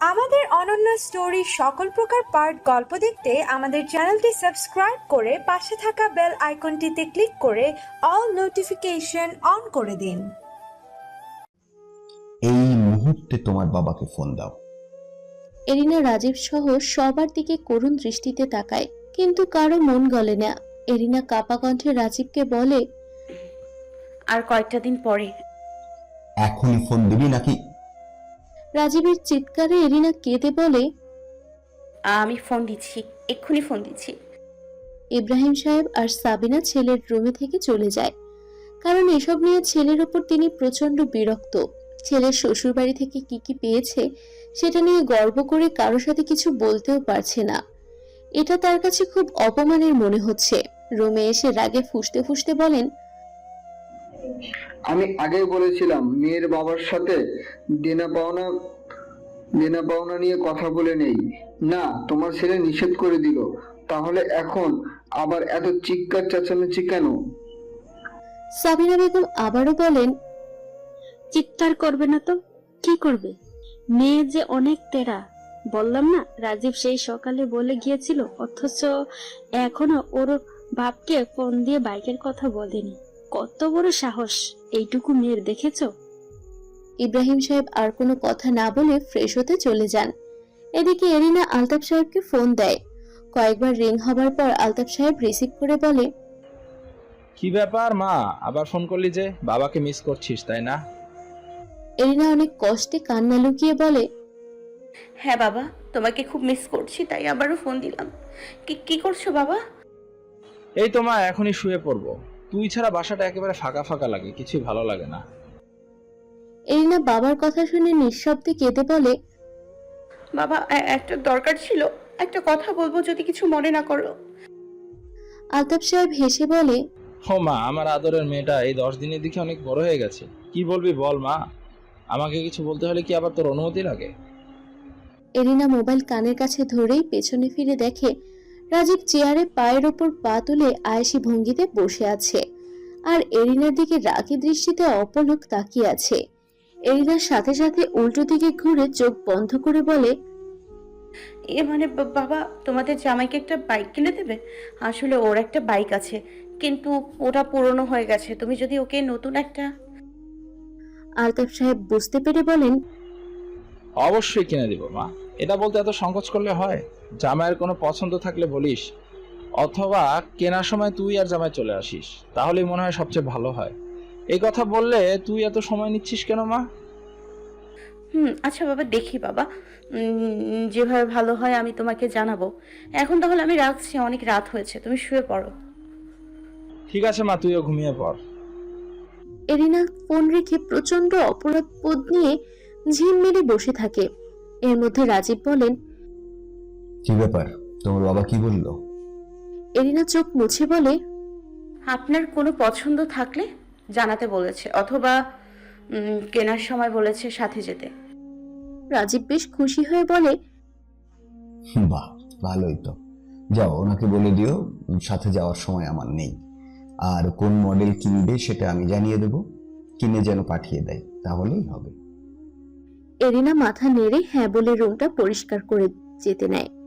আমাদের অনন্য স্টোরি সকল প্রকার পার্ট গল্প দেখতে আমাদের চ্যানেলটি সাবস্ক্রাইব করে পাশে থাকা বেল আইকনটিতে ক্লিক করে অল নোটিফিকেশন অন করে দিন। এই মুহূর্তে তোমার বাবাকে ফোন দাও। এরিনা রাজীব সহ সবার দিকে করুণ দৃষ্টিতে তাকায় কিন্তু কারও মন গলে না। এরিনা কাপা কণ্ঠে রাজীবকে বলে আর কয়েকটা দিন পরে এখনই ফোন দিবি নাকি? রাজীবের চিৎকারে এরিনা কেঁদে বলে আমি ফোন দিচ্ছি এক্ষুনি ফোন দিচ্ছি। ইব্রাহিম সাহেব আর সাবিনা ছেলের রুমে থেকে চলে যায়। কারণ এসব নিয়ে ছেলের ওপর তিনি প্রচণ্ড বিরক্ত। ছেলের শ্বশুরবাড়ি থেকে কি কি পেয়েছে সেটা নিয়ে গর্ব করে কারোর সাথে কিছু বলতেও পারছে না। এটা তার কাছে খুব অপমানের মনে হচ্ছে। রুমে এসে রাগে ফুসতে ফুসতে বলেন আমি আগেই বলেছিলাম, মেয়ের বাবার সাথে দেনা পাওনা দেনা পাওনা নিয়ে কথা বলে নেই। না, তোমার ছেলে নিষেধ করে দিল। তাহলে এখন আবার এত চিৎকার চেঁচামেচি কেন? সাবিনা বেগম আবারও বলেন, চিৎকার করবে না তো? কি করবে? মেয়ে যে অনেক তেরা। বললাম না, রাজীব সেই সকালে বলে গিয়েছিল, অথচ এখনও ওর বাপকে ফোন দিয়ে বাইকের কথা বলেনি। কত বড় সাহস এইটুকু মেয়ের দেখেছ? ইব্রাহিম সাহেব আর কোনো কথা না বলে ফ্রেশ হতে চলে যান। এদিকে এরিনা আলতাফ সাহেবকে ফোন দেয়। কয়েকবার রিং হবার পর আলতাফ সাহেব রিসিভ করে বলে কি ব্যাপার মা? আবার ফোন করলি যে? বাবাকে মিস করছিস তাই না? এরিনা অনেক কষ্টে কান্না লুকিয়ে বলে হ্যাঁ বাবা তোমাকে খুব মিস করছি তাই আবারও ফোন দিলাম। কি কি করছ বাবা? এই তো মা এখনই শুয়ে পড়ব। তুই ছাড়া বাসাটা একেবারে ফাঁকা ফাঁকা লাগে কিছুই ভালো লাগে না। এরিনা বাবার কথা শুনে নিঃশব্দে কেঁদে বলে বাবা এ- একটা দরকার ছিল। একটা কথা বলব যদি কিছু মনে না করো। আলতাফ সাহেব হেসে বলে ও মা আমার আদরের মেয়েটা এই দশ দিনের দিকে অনেক বড় হয়ে গেছে। কি বলবি বল মা আমাকে কিছু বলতে হলে কি আবার তোর অনুমতি লাগে? এরিনা মোবাইল কানের কাছে ধরেই পেছনে ফিরে দেখে রাজীব চেয়ারে পায়ের ওপর পা তুলে আয়েসি ভঙ্গিতে বসে আছে। আর এরিনার দিকে রাগী দৃষ্টিতে অপলক তাকিয়ে আছে। এরিনার সাথে সাথে উল্টো দিকে ঘুরে চোখ বন্ধ করে বলে এ মানে বা- বাবা তোমাদের জামাইকে একটা বাইক কিনে দেবে? আসলে ওর একটা বাইক আছে কিন্তু ওটা পুরনো হয়ে গেছে তুমি যদি ওকে নতুন একটা আলতাফ সাহেব বুঝতে পেরে বলেন অবশ্যই কিনে দিব মা। এটা বলতে এত সংকোচ করলে হয়? জামাইয়ের কোনো পছন্দ থাকলে বলিস অথবা কেনার সময় তুই আর জামাই চলে আসিস তাহলেই মনে হয় সবচেয়ে ভালো হয়। এই কথা বললে তুই এত সময় নিচ্ছিস কেন মা? হুম আচ্ছা বাবা দেখি বাবা। উম, যেভাবে ভালো হয় আমি তোমাকে জানাব। এখন তাহলে আমি রাখছি অনেক রাত হয়েছে তুমি শুয়ে পড়ো। ঠিক আছে মা তুইও ঘুমিয়ে পড়। এরিনা ফোন রেখে প্রচণ্ড অপরাধ বোধ নিয়ে ঝিম মেরে বসে থাকে। এর মধ্যে রাজীব বলেন কি ব্যাপার? তোমার বাবা কি বলল? এরিনা চোখ মুছে বলে আপনার কোনো পছন্দ থাকলে জানাতে বলেছে অথবা উম, কেনার সময় বলেছে সাথে যেতে। রাজীব বেশ খুশি হয়ে বলে বাহ ভালোই তো। যাও ওনাকে বলে দিও উম, সাথে যাওয়ার সময় আমার নেই। আর কোন মডেল কিনবে সেটা আমি জানিয়ে দেব। কিনে যেন পাঠিয়ে দেয় তাহলেই হবে। এরিনা মাথা নেড়ে হ্যাঁ বলে রুমটা পরিষ্কার করে যেতে নেয়।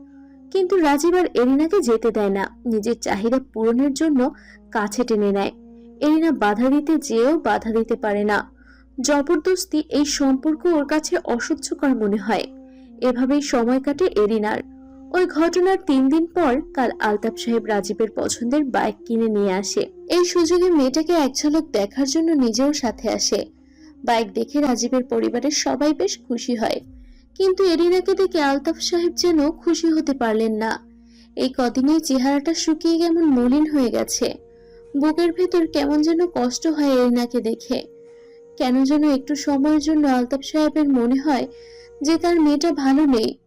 কিন্তু রাজীব আর এরিনাকে যেতে দেয় না। নিজের চাহিদা পূরণের জন্য কাছে টেনে নেয়। এরিনা বাধা দিতে যেও বাধা দিতে পারে না। জবরদস্তি এই সম্পর্ক ওর কাছে অসহ্যকর মনে হয়। এভাবেই সময় কাটে এরিনার। ওই ঘটনার তিন দিন পর কাল আলতাফ সাহেব রাজীবের পছন্দের বাইক কিনে নিয়ে আসে। এই সুযোগে মেয়েটাকে এক ঝলক দেখার জন্য নিজেও সাথে আসে। বাইক দেখে রাজীবের পরিবারের সবাই বেশ খুশি হয়। কিন্তু এরিনাকে দেখে আলতাফ সাহেব যেন খুশি হতে পারলেন না। এই কদিনেই চেহারাটা শুকিয়ে কেমন মলিন হয়ে গেছে। বুকের ভেতর কেমন যেন কষ্ট হয় এরিনাকে দেখে। কেন যেন একটু সময়ের জন্য আলতাফ সাহেবের মনে হয় যে তার মেয়েটা ভালো নেই।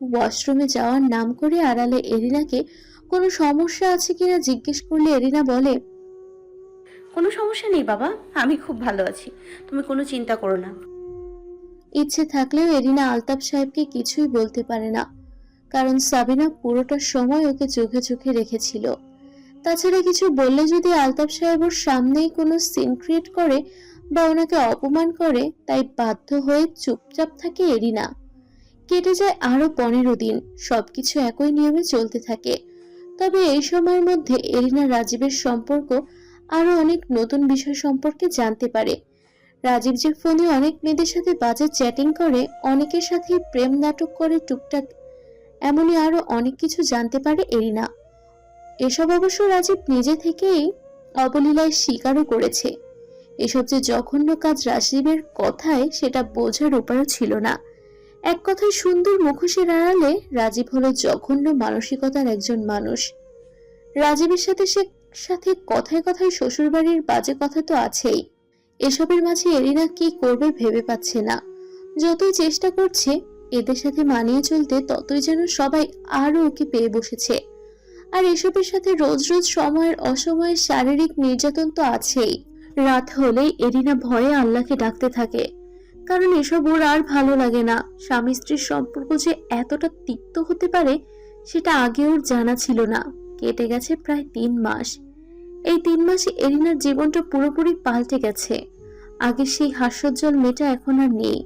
ওয়াশরুমে যাওয়ার নাম করে আড়ালে এরিনাকে, কোনো সমস্যা আছে কিনা? জিজ্ঞেস করলে এরিনা বলে, কোনো সমস্যা নেই বাবা, আমি খুব ভালো আছি। তুমি কোনো চিন্তা করো না। ইচ্ছে থাকলেও এরিনা আলতাফ সাহেবকে কিছুই বলতে পারে না। কারণ সাবিনা পুরোটা সময় ওকে চোখে চোখে রেখেছিল। তাছাড়া কিছু বললে যদি আলতাফ সাহেব ওর সামনেই কোনো সিন ক্রিয়েট করে বা ওনাকে অপমান করে, তাই বাধ্য হয়ে চুপচাপ থাকে এরিনা। কেটে যায় আরও পনেরো দিন, সবকিছু একই নিয়মে চলতে থাকে। তবে এই সময়ের মধ্যে এরিনা রাজীবের সম্পর্ক আরও অনেক নতুন বিষয় সম্পর্কে জানতে পারে। রাজীব যে ফোনে অনেক মেয়েদের সাথে বাজে চ্যাটিং করে, অনেকের সাথে প্রেম নাটক করে টুকটাক। এমনই আরও অনেক কিছু জানতে পারে এরিনা। এসব অবশ্য রাজীব নিজে থেকেই অবলীলায় স্বীকারও করেছে। এসব যে জঘন্য কাজ রাজীবের কথায়, সেটা বোঝার উপায়ও ছিল না। এক কথায় সুন্দর মুখোশের আড়ালে রাজীব হলো জঘন্য মানসিকতার একজন মানুষ। রাজীবের সাথে সে সাথে কথায় কথায় শ্বশুরবাড়ির বাজে কথা তো আছেই। এসবের মাঝে এরিনা কি করবে ভেবে পাচ্ছে না। যতই চেষ্টা করছে, এদের সাথে মানিয়ে চলতে ততই যেন সবাই আরও ওকে পেয়ে বসেছে। আর এসবের সাথে রোজ রোজ সময়ের অসময়ের শারীরিক নির্যাতন তো আছেই। রাত হলেই এরিনা ভয়ে আল্লাহকে ডাকতে থাকে। কারণ এসব ওর আর ভালো লাগে না। স্বামী স্ত্রীর সম্পর্ক যে এতটা তিক্ত হতে পারে, সেটা আগে ওর জানা ছিল না। কেটে গেছে প্রায় তিন মাস। এই তিন মাসে এরিনার জীবনটা পুরোপুরি পাল্টে গেছে। আগের সেই হাস্যোজ্জ্বল মেয়েটা এখন আর নেই।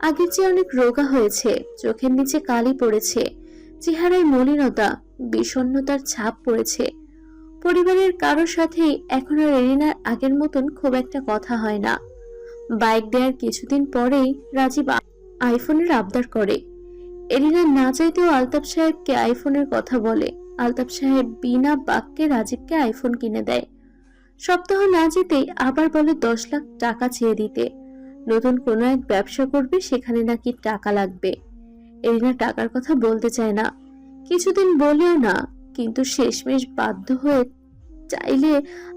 আগের চেয়ে অনেক রোগা হয়েছে, চোখের নিচে কালি পড়েছে, চেহারায় মলিনতা, বিষণ্ণতার ছাপ পড়েছে। পরিবারের কারোর সাথেই এখন আর এরিনার আগের মতন খুব একটা কথা হয় না। বাইক দেওয়ার কিছুদিন পরেই রাজীব আইফোনের আবদার করে। এরিনা না চাইতেও আলতাফ সাহেবকে আইফোনের কথা বলে। আলতাফ সাহেব বিনা বাক্যে রাজীবকে আইফোন কিনে দেয়। সপ্তাহ না যেতেই আবার বলে দশ লাখ টাকা চেয়ে দিতে। নতুন কোনো এক ব্যবসা করবে সেখানে নাকি টাকা লাগবে। এরিনা টাকার কথা বলতে চায় না। কিছুদিন বলেও না কিন্তু শেষমেশ বাধ্য হয়ে চাইলে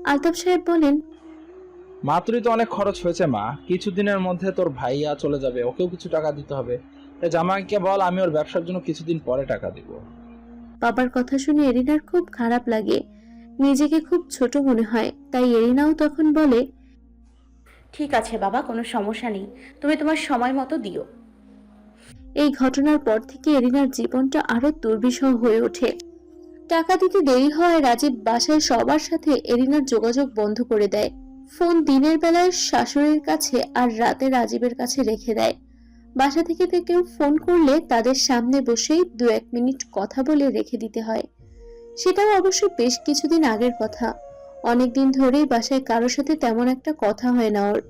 আলতাফ সাহেব বলেন মাত্রই তো অনেক খরচ হয়েছে মা। কিছুদিনের মধ্যে তোর ভাইয়া চলে যাবে ওকেও কিছু টাকা দিতে হবে। তাই জামাইকে বল আমি ওর ব্যবসার জন্য কিছুদিন পরে টাকা দিব। বাবার কথা শুনে এরিনার খুব খারাপ লাগে। নিজেকে খুব ছোট মনে হয় তাই এরিনাও তখন বলে ঠিক আছে বাবা কোনো সমস্যা নেই তুমি তোমার সময় মতো দিও। এই ঘটনার পর থেকে এরিনার জীবনটা আরও দুর্বিষহ হয়ে ওঠে। টাকা দিতে দেরি হওয়ায় রাজীব বাসায় সবার সাথে এরিনার যোগাযোগ বন্ধ করে দেয়। ফোন দিনের বেলায় শাশুড়ির কাছে আর রাতে রাজীবের কাছে রেখে দেয়। বাসা থেকে কেউ ফোন করলে তাদের সামনে বসেই দু এক মিনিট কথা বলে রেখে দিতে হয়। সেটাও অবশ্য বেশ কিছুদিন আগের কথা। অনেকদিন ধরেই বাসায় কারোর সাথে তেমন একটা কথা হয় না ওর।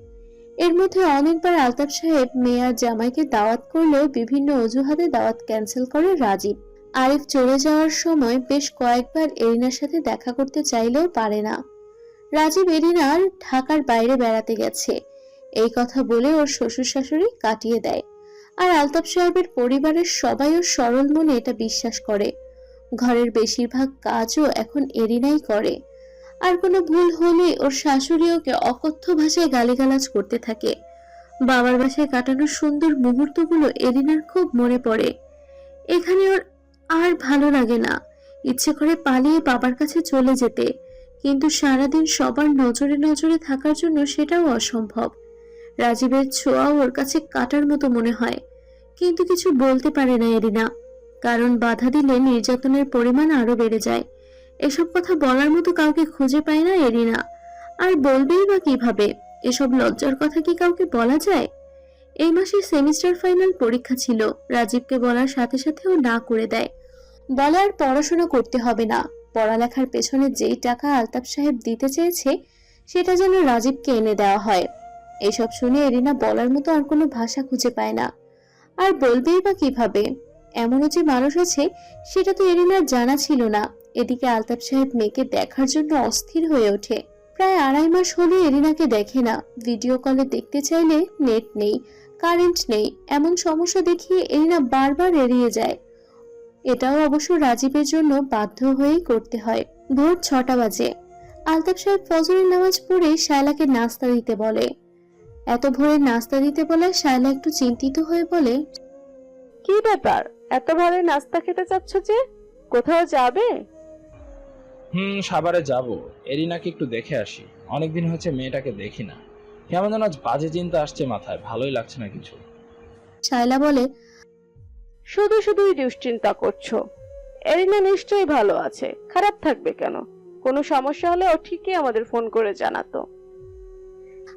এর মধ্যে অনেকবার আলতাফ সাহেব, মেয়ে আর জামাইকে দাওয়াত করলেও বিভিন্ন অজুহাতে দাওয়াত ক্যান্সেল করে রাজীব। আরিফ চলে যাওয়ার সময় বেশ কয়েকবার এরিনার সাথে দেখা করতে চাইলেও পারে না। রাজীব এরিনার ঢাকার বাইরে বেড়াতে গেছে। এই কথা বলে ওর শ্বশুর শাশুড়ি কাটিয়ে দেয়। আর আলতাফ সাহেবের পরিবারের সবাই ওর সরল মনে এটা বিশ্বাস করে। ঘরের বেশিরভাগ কাজও এখন এরিনাই করে। আর কোনো ভুল হলে ওর শাশুড়ি ওকে অকথ্য ভাষায় গালিগালাজ করতে থাকে। বাবার বাসায় কাটানোর সুন্দর মুহূর্তগুলো এরিনার খুব মনে পড়ে। এখানে ওর আর ভালো লাগে না। ইচ্ছে করে পালিয়ে বাবার কাছে চলে যেতে। কিন্তু সারাদিন সবার নজরে নজরে থাকার জন্য সেটাও অসম্ভব। রাজীবের ছোঁয়া ওর কাছে কাটার মতো মনে হয়। কিন্তু কিছু বলতে পারে না এরিনা। কারণ বাধা দিলে নির্যাতনের পরিমাণ আরও বেড়ে যায়। এসব কথা বলার মতো কাউকে খুঁজে পায় না এরিনা। আর বলবেই বা কীভাবে? এসব লজ্জার কথা কি কাউকে বলা যায়? এই মাসে সেমিস্টার ফাইনাল পরীক্ষা ছিল। রাজীবকে বলার সাথে সাথে ও না করে দেয়। বলে আর পড়াশোনা করতে হবে না। পড়ালেখার পেছনে যেই টাকা আলতাফ সাহেব দিতে চেয়েছে, সেটা যেন রাজীবকে এনে দেওয়া হয়। এসব শুনে এরিনা বলার মতো আর কোনো ভাষা খুঁজে পায় না। আর বলবেই বা কীভাবে? এমনও যে মানুষ আছে, সেটা তো এরিনার জানা ছিল না। এদিকে আলতাফ সাহেব মেয়েকে দেখার জন্য অস্থির হয়ে ওঠে। প্রায় আড়াই মাস হলে এরিনাকে দেখে না। ভিডিও কলে দেখতে চাইলে নেট নেই, কারেন্ট নেই, এমন সমস্যা দেখিয়ে এরিনা বারবার এড়িয়ে যায়। এটাও অবশ্য রাজীবের জন্য বাধ্য হয়েই করতে হয়। ভোর ছটা বাজে। আলতাফ সাহেব ফজরের নামাজ পড়ে শায়লাকে নাস্তা দিতে বলে। এত ভোরে নাস্তা দিতে বলে শায়লা একটু চিন্তিত হয়ে বলে, কি ব্যাপার? এত ভোরে নাস্তা খেতে চাচ্ছ যে? কোথাও যাবে? হুম সাভারে যাব। এরিনাকে একটু দেখে আসি। অনেকদিন হয়েছে মেয়েটাকে দেখি না। কেমন যেন আজ বাজে চিন্তা আসছে মাথায়। ভালোই লাগছে না কিছু। শায়লা বলে শুধু শুধুই দুশ্চিন্তা করছ। এরিনা নিশ্চয়ই ভালো আছে। খারাপ থাকবে কেন? কোনো সমস্যা হলে ও ঠিকই আমাদের ফোন করে জানাতো।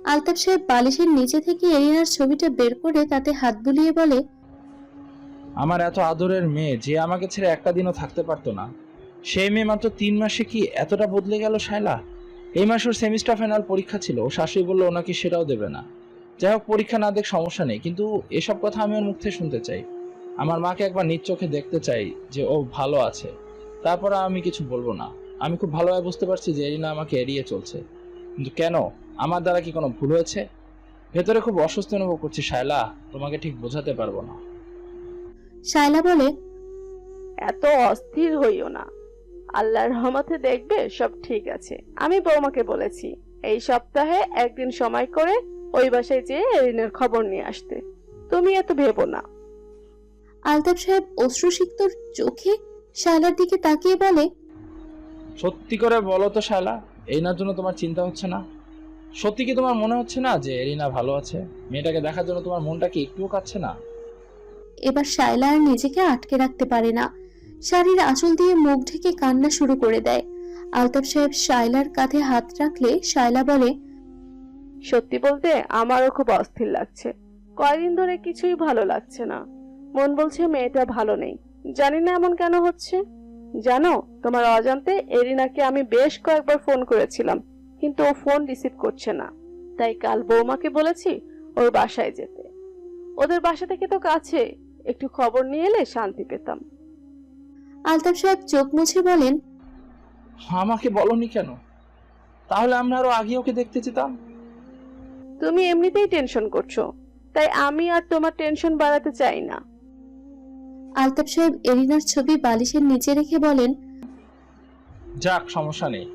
আলতাফ সাহেব বালিশের নিচে থেকে এরিনার ছবিটা বের করে তাতে হাত বুলিয়ে বলে আমার এত আদরের মেয়ে যে আমাকে ছেড়ে একটা দিনও থাকতে পারতো না। সেই মেয়ে মাত্র তিন মাসে কি এতটা বদলে গেল শায়লা? এই মাসে ওর সেমিস্টার ফাইনাল পরীক্ষা ছিল, ও শাশুড়ি বলল ওনাকে সেটাও দেবে না। যাই হোক, পরীক্ষা না দেখ সমস্যা নেই, কিন্তু এসব কথা আমি ওর মুখ শুনতে চাই। আমার মাকে একবার নিজ চোখে দেখতে চাই যে ও ভালো আছে। তারপর আমি কিছু বলব না। আমি খুব ভালোভাবে বুঝতে পারছি যে এরিনা আমাকে এড়িয়ে চলছে। কিন্তু কেন? আমার দ্বারা কি কোনো ভুল হয়েছে? ভেতরে খুব অস্বস্তি অনুভব করছি শায়লা, তোমাকে ঠিক বোঝাতে পারব না। শায়লা বলে এত অস্থির হইও না। আল্লাহর রহমতে দেখবে সব ঠিক আছে। আমি বৌমাকে বলেছি এই সপ্তাহে একদিন সময় করে ওই বাসায় যেয়ে এরিনের খবর নিয়ে আসতে। তুমি এত ভেবো না। আলতাফ সাহেব অশ্রুসিক্ত চোখে শায়লার দিকে তাকিয়ে বলে সত্যি করে বলো তো শায়লা এরিনার জন্য তোমার চিন্তা হচ্ছে না? সত্যি কি তোমার মনে হচ্ছে না যে এরিনা ভালো আছে? মেয়েটাকে দেখার জন্য তোমার মনটা কি একটুও কাচ্ছে না? এবার শায়লা আর নিজেকে আটকে রাখতে পারে না। শাড়ির আঁচল দিয়ে মুখ ঢেকে কান্না শুরু করে দেয়। আলতাফ সাহেব শায়লার কাঁধে হাত রাখলে শায়লা বলে, সত্যি বলতে আমারও খুব অস্থির লাগছে। কয়দিন ধরে কিছুই ভালো লাগছে না। মন বলছে মেয়েটা ভালো নেই। জানি না এমন কেন হচ্ছে। জানো, তোমার অজান্তে এরিনাকে আমি বেশ কয়েকবার ফোন করেছিলাম, কিন্তু ও ফোন রিসিভ করছে না। তাই কাল বৌমাকে বলেছি ওর বাসায় যেতে। ওদের বাসা থেকে তো কাছে। একটু খবর নিয়ে এলে শান্তি পেতাম। আলতাফ সাহেব চোখ মুছে বলেন আমাকে বলনি কেন? তাহলে আমরা আরও আগে ওকে দেখতে যেতাম? তুমি এমনিতেই টেনশন করছ তাই আমি আর তোমার টেনশন বাড়াতে চাই না। আলতাফ সাহেব এরিনার ছবি বালিশের নিচে রেখে বলেন যাক সমস্যা নেই।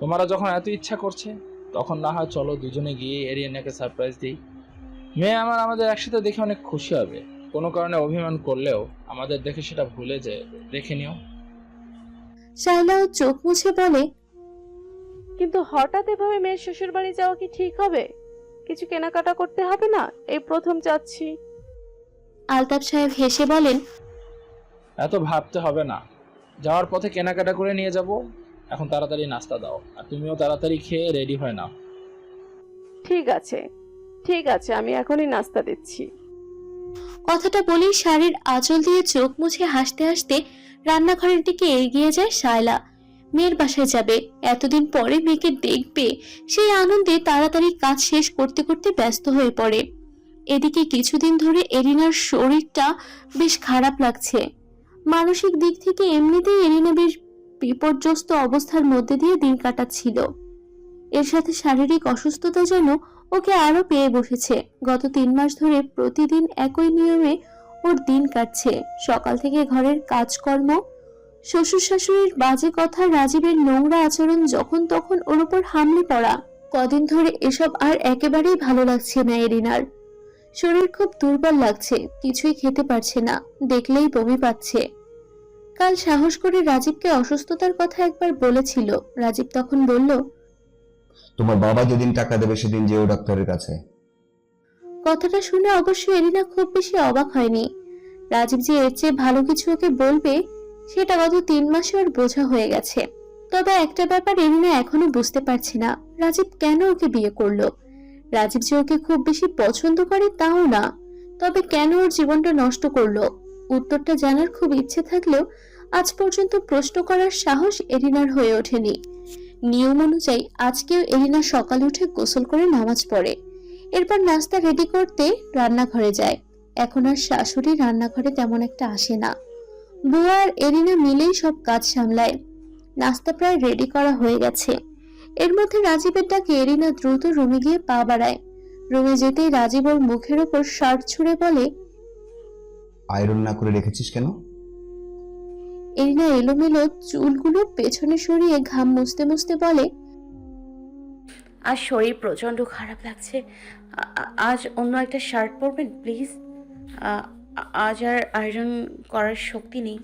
তোমারা যখন এত ইচ্ছা করছে তখন না হয় চলো দুজনে গিয়ে এরিয়ানাকে সারপ্রাইজ দিই। মেয়ে আমার আমাদের একসাথে দেখে অনেক খুশি হবে। কোনো কারণে অভিমান করলেও আমাদের দেখে সেটা ভুলে যে দেখে নিও। শায়লাও চোখ মুছে বলে কিন্তু হঠাৎ এভাবে মেয়ের শ্বশুর বাড়ি যাওয়া কি ঠিক হবে? কিছু কেনাকাটা করতে হবে না? এই প্রথম যাচ্ছি আলতাফ সাহেব হেসে বলেন এত ভাবতে হবে না। যাওয়ার পথে কেনাকাটা করে নিয়ে যাব। এখন তাড়াতাড়ি নাস্তা দাও। আর তুমিও তাড়াতাড়ি খেয়ে রেডি হয় নাও। ঠিক আছে। ঠিক আছে আমি এখনই নাস্তা দিচ্ছি। কথাটা বলেই শাড়ির আঁচল দিয়ে চোখ মুছে হাসতে হাসতে রান্নাঘরের দিকে এগিয়ে যায় শায়লা। মেয়ের বাসায় যাবে, এতদিন পরে মেয়েকে দেখবে। সেই আনন্দে তাড়াতাড়ি কাজ শেষ করতে করতে ব্যস্ত হয়ে পড়ে। এদিকে কিছুদিন ধরে এরিনার শরীরটা বেশ খারাপ লাগছে। মানসিক দিক থেকে এমনিতেই এরিনা বেশ বিপর্যস্ত অবস্থার মধ্যে দিয়ে দিন কাটাচ্ছিল। এর সাথে শারীরিক অসুস্থতা যেন ওকে আরও পেয়ে বসেছে। গত তিন মাস ধরে প্রতিদিন একই নিয়মে ওর দিন কাটছে। সকাল থেকে ঘরের কাজকর্ম শ্বশুর শাশুড়ির বাজে কথা, রাজীবের নোংরা আচরণ যখন তখন ওর উপর হামলে পড়া। কদিন ধরে এসব আর একেবারেই ভালো লাগছে না এরিনার। শরীর খুব দুর্বল লাগছে, কিছুই খেতে পারছে না, দেখলেই বমি পাচ্ছে। কাল সাহস করে রাজীবকে অসুস্থতার কথা একবার বলেছিল। রাজীব তখন বলল তোমার বাবা যেদিন টাকা দেবে সেদিন যেও ডাক্তারের কাছে। কথাটা শুনে অবশ্য এরিনা খুব বেশি অবাক হয়নি। রাজীব যে এর চেয়ে ভালো কিছু ওকে বলবে, সেটা গত তিন মাসে ওর বোঝা হয়ে গেছে। তবে একটা ব্যাপার এরিনা এখনও বুঝতে পারছে না, রাজীব কেন ওকে বিয়ে করল? রাজীব যে ওকে খুব বেশি পছন্দ করে তাও না, তবে কেন ওর জীবনটা নষ্ট করল? উত্তরটা জানার খুব ইচ্ছে থাকলেও আজ পর্যন্ত প্রশ্ন করার সাহস এরিনার হয়ে ওঠেনি। নিয়ম অনুযায়ী আজকেও এরিনা সকালে উঠে গোসল করে নামাজ পড়ে। এরপর নাস্তা রেডি করতে রান্নাঘরে যায়। এখন আর শাশুড়ি রান্নাঘরে তেমন একটা আসে না। বুয়া আর এরিনা মিলেই সব কাজ সামলায়। নাস্তা প্রায় রেডি করা হয়ে গেছে। এর মধ্যে রাজীবের ডাকে এরিনা দ্রুত রুমে গিয়ে পা বাড়ায়। রুমে যেতেই রাজীব ওর মুখের ওপর শার্ট ছুঁড়ে বলে, আয়রন না করে রেখেছিস কেন? এরিনা এলোমেলো চুলগুলো পেছনে সরিয়ে ঘাম মুছতে মুছতে বলে আর শরীর প্রচণ্ড খারাপ লাগছে। আ- আ- আজ অন্য একটা শার্ট পরবেন প্লিজ? আজ আর আয়রন করার শক্তি নেই।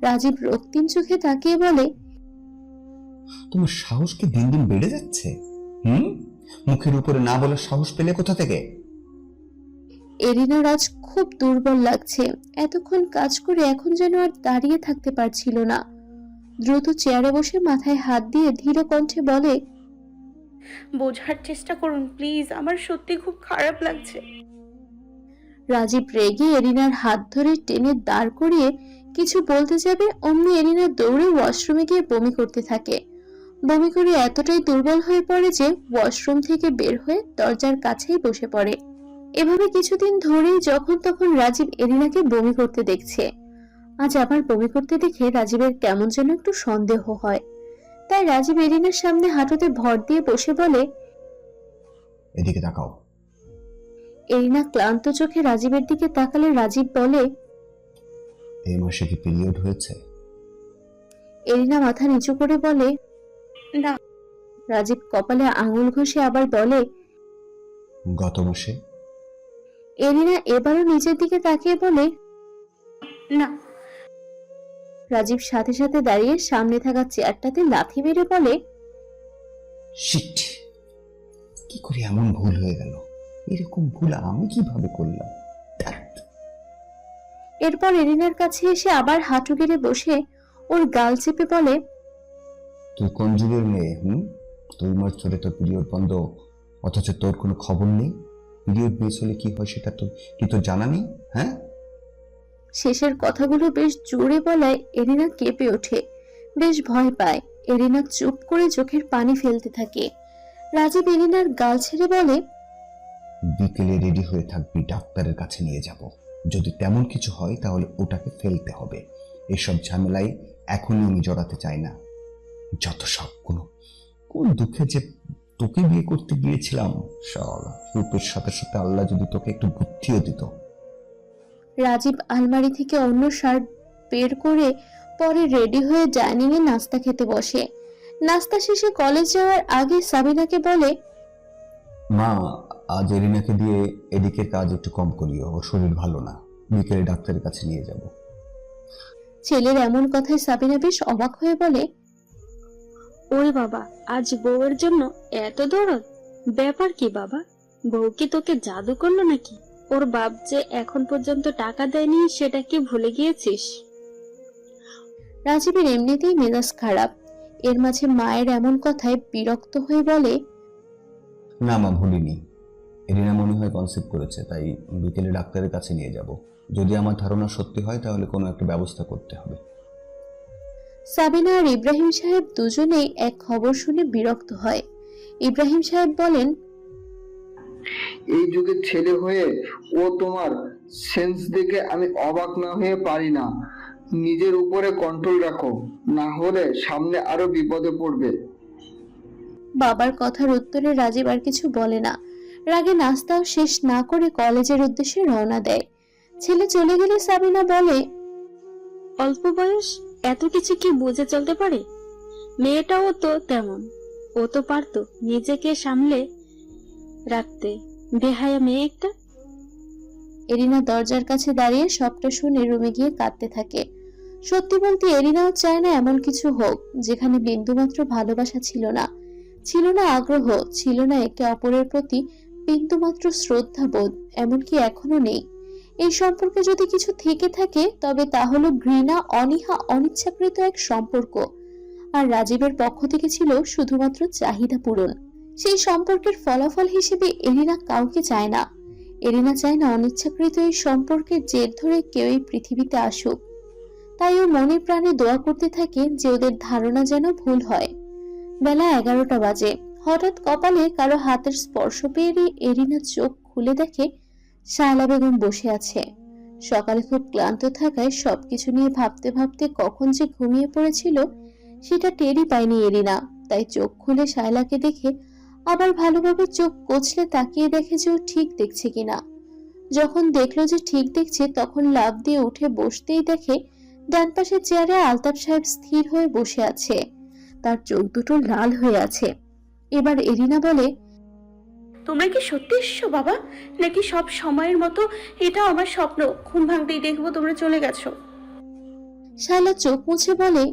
রাজীব রক্তিম চোখে তাকিয়ে বলে তোমার সাহস কি দিন দিন বেড়ে যাচ্ছে? হুম? মুখের উপরে না বলার সাহস পেলে কোথা থেকে? এরিনার আজ খুব দুর্বল লাগছে। এতক্ষণ কাজ করে এখন যেন আর দাঁড়িয়ে থাকতে পারছিল না। দ্রুত চেয়ারে বসে মাথায় হাত দিয়ে ধীর কণ্ঠে বলে বোঝার চেষ্টা করুন প্লিজ। আমার সত্যি খুব খারাপ লাগছে। রাজীব রেগে এরিনার হাত ধরে টেনে দাঁড় করিয়ে কিছু বলতে যাবে অমনি এরিনা দৌড়ে ওয়াশরুমে গিয়ে বমি করতে থাকে। বমি করে এতটাই দুর্বল হয়ে পড়ে যে ওয়াশরুম থেকে বের হয়ে দরজার কাছেই বসে পড়ে। এভাবে কিছুদিন ধরেই যখন তখন রাজীব এরিনাকে বমি করতে দেখছে। আজ আবার বমি করতে দেখে রাজীবের কেমন যেন একটু সন্দেহ হয়। তাই রাজীব এরিনার সামনে হাঁটুতে ভর দিয়ে বসে বলে এদিকে তাকাও। এরিনা ক্লান্ত চোখে রাজীবের দিকে তাকালে রাজীব বলে এই মাসে কি পিরিয়ড হয়েছে? এরিনা মাথা নিচু করে বলে না। রাজীব কপালে আঙুল ঘষে আবার বলে গত মাসে? এরিনা এবারও নিচের দিকে তাকিয়ে বলে না। রাজীব সাথে সাথে দাঁড়িয়ে সামনে থাকা চেয়ারটাতে লাথি মেরে বলে শিট কি করে এমন ভুল হয়ে গেল? এরকম ভুল আমি কীভাবে করলাম? এরপর এরিনার কাছে এসে আবার হাঁটু গেড়ে বসে ওর গাল চেপে বলে তুই কোন যুগের মেয়ে হুম? দুই মাস ধরে তোর পিরিয়ড বন্ধ অথচ তোর কোনো খবর নেই? পিরিয়ড মিস হলে কি হয় সেটা তো কি তোর জানা নেই? হ্যাঁ? শেষের কথাগুলো বেশ জোরে বলায় এরিনা কেঁপে ওঠে। বেশ ভয় পায়। এরিনা চুপ করে চোখের পানি ফেলতে থাকে। রাজীব এরিনার গাল ছেড়ে বলে বিকেলে রেডি হয়ে থাকবি ডাক্তারের কাছে নিয়ে যাব। যদি তেমন কিছু হয় তাহলে ওটাকে ফেলতে হবে। এসব ঝামেলায় এখনই আমি জড়াতে চাই না। যত সব কোনো কোন দুঃখে যে তোকে বিয়ে করতে গিয়েছিলাম শালা রূপের সাথে সাথে আল্লাহ যদি তোকে একটু বুদ্ধিও দিত। রাজীব আলমারি থেকে অন্য শার্ট বের করে পরে রেডি হয়ে ডাইনিং এ নাস্তা খেতে বসে। নাস্তা শেষে কলেজ যাওয়ার আগে সাবিনাকে বলে মা আজ এরিনাকে দিয়ে এদিকের কাজ একটু কম করিও ওর শরীর ভালো না। বিকেলে ডাক্তারের কাছে নিয়ে যাব। ছেলের এমন কথায় সাবিনা বেশ অবাক হয়ে বলে ওরে বাবা আজ বউয়ের জন্য এত দরদ? ব্যাপার কি বাবা? বউ কি তোকে জাদু করল নাকি? ওর বাপ যে এখন পর্যন্ত টাকা দেয়নি সেটা কি ভুলে গিয়েছিস? রাজীবের এমনিতেই মেজাজ খারাপ। এর মাঝে মায়ের এমন কথায় বিরক্ত হয়ে বলে না মা ভুলিনি। এরিনা মনে হয় কনসেপ্ট করেছে তাই বিকেলে ডাক্তারের কাছে নিয়ে যাব। যদি আমার ধারণা সত্যি হয় তাহলে কোনো একটা ব্যবস্থা করতে হবে। সাবিনা আর ইব্রাহিম সাহেব দুজনেই এক খবর শুনে বিরক্ত হয়। ইব্রাহিম সাহেব বলেন এই যুগের ছেলে হয়ে ও তোমার সেন্স দেখে আমি অবাক না হয়ে পারি না। নিজের উপরে কন্ট্রোল রাখো না হলে সামনে আরও বিপদে পড়বে। বাবার কথার উত্তরে রাজীব আর কিছু বলে না। রাগে নাস্তাও শেষ না করে কলেজের উদ্দেশ্যে রওনা দেয়। ছেলে চলে গেলে সাবিনা বলে অল্প বয়স? এত কিছু কি বুঝে চলতে পারে? মেয়েটাও তো তেমন। ও তো পারতো নিজেকে সামলে রাখতে। বেহায়া মেয়ে একটা। এরিনা দরজার কাছে দাঁড়িয়ে সবটা শুনে রুমে গিয়ে কাঁদতে থাকে। সত্যি বলতে এরিনাও চায় না এমন কিছু হোক, যেখানে বিন্দুমাত্র ভালোবাসা ছিল না। ছিল না আগ্রহ, ছিল না একে অপরের প্রতি বিন্দুমাত্র শ্রদ্ধা বোধ এমনকি এখনও নেই। এই সম্পর্কে যদি কিছু থেকে থাকে, তবে তা হলো ঘৃণা, অনীহা, অনিচ্ছাকৃত এক সম্পর্ক। আর রাজীবের পক্ষ থেকে ছিল শুধুমাত্র চাহিদা পূরণ। সেই সম্পর্কের ফলাফল হিসেবে এরিনা কাউকে চায় না। এরিনা চায় না অনিচ্ছাকৃত এই সম্পর্কের জের ধরে কেউ এই পৃথিবীতে আসুক। তাই ও মনে প্রাণে দোয়া করতে থাকে যে ওদের ধারণা যেন ভুল হয়। বেলা এগারোটা বাজে। হঠাৎ কপালে কারও হাতের স্পর্শ পেয়ে এরিনা চোখ খুলে দেখে শায়লা বেগম বসে আছে। সকালে খুব ক্লান্ত থাকায় সবকিছু নিয়ে ভাবতে ভাবতে কখন যে ঘুমিয়ে পড়েছিল, সেটা টেরই পায়নি এরিনা। তাই চোখ খুলে শায়লাকে দেখে আবার ভালোভাবে চোখ কচলে তাকিয়ে দেখে যে ও ঠিক দেখছে কিনা। যখন দেখল যে ঠিক দেখছে, তখন লাভ দিয়ে উঠে বসতেই দেখে ডান পাশের চেয়ারে আলতাফ সাহেব স্থির হয়ে বসে আছে। তার চোখ দুটো লাল হয়ে আছে। এবার এরিনা বলে তোমরা কি সত্যি এসছো বাবা? নাকি সব সময়ের মতো এটা আমার স্বপ্ন? ঘুম ভাঙতেই দেখব তোমরা চলে গেছো। শায়লা চোখ মুছে বলে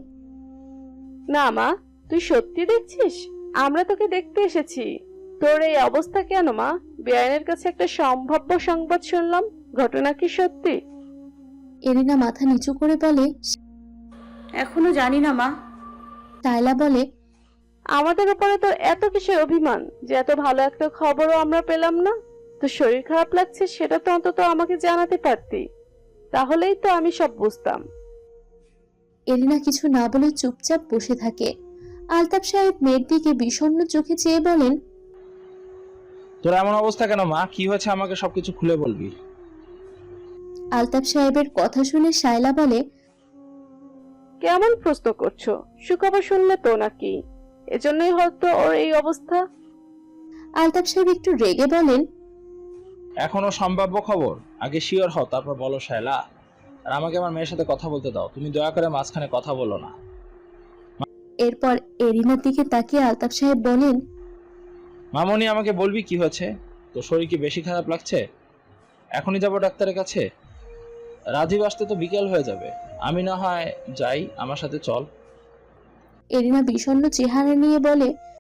না মা তুই সত্যি দেখছিস? আমরা তোকে দেখতে এসেছি। তোর এই অবস্থা কেন মা? বেআইনের কাছে একটা সম্ভাব্য সংবাদ শুনলাম। ঘটনা কি সত্যি? এরিনা মাথা নিচু করে বলে এখনও জানি না মা। শায়লা বলে আমাদের উপরে তোর এত কিসের অভিমান যে এত ভালো একটা খবরও আমরা পেলাম না। তো শরীর খারাপ লাগছে সেটা তো অন্তত আমাকে জানাতে পারতি। তাহলেই তো আমি সব বুঝতাম। এরিনা কিছু না বলে চুপচাপ বসে থাকে। আলতাপ সাহেব মেয়ের দিকে বিষণ্ণ চোখে চেয়ে বলেন তোর এমন অবস্থা কেন মা? কি হয়েছে আমাকে সবকিছু খুলে বলবি? আলতাপ সাহেবের কথা শুনে শায়লা বলে কেমন প্রশ্ন করছ? সুখবর শুনলে তো নাকি? এজন্যই হয়তো ওর এই অবস্থা। আলতাপ সাহেব একটু রেগে বলেন এখনও সম্ভাব্য খবর? আগে শিওর হও তারপর বলো শায়লা। আর আমাকে আমার মেয়ের সাথে কথা বলতে দাও তুমি দয়া করে মাঝখানে কথা বলো না। এরপর এরিনার দিকে তাকিয়ে আলতাপ সাহেব বলেন মামনি আমাকে বলবি কি হয়েছে? তোর শরীর কি বেশি খারাপ লাগছে? এখনই যাব ডাক্তারের কাছে? রাজীব আসতে তো বিকেল হয়ে যাবে। আমি না হয় যাই আমার সাথে চল। এরিনা বিষণ্ণ চেহারা নিয়ে বলে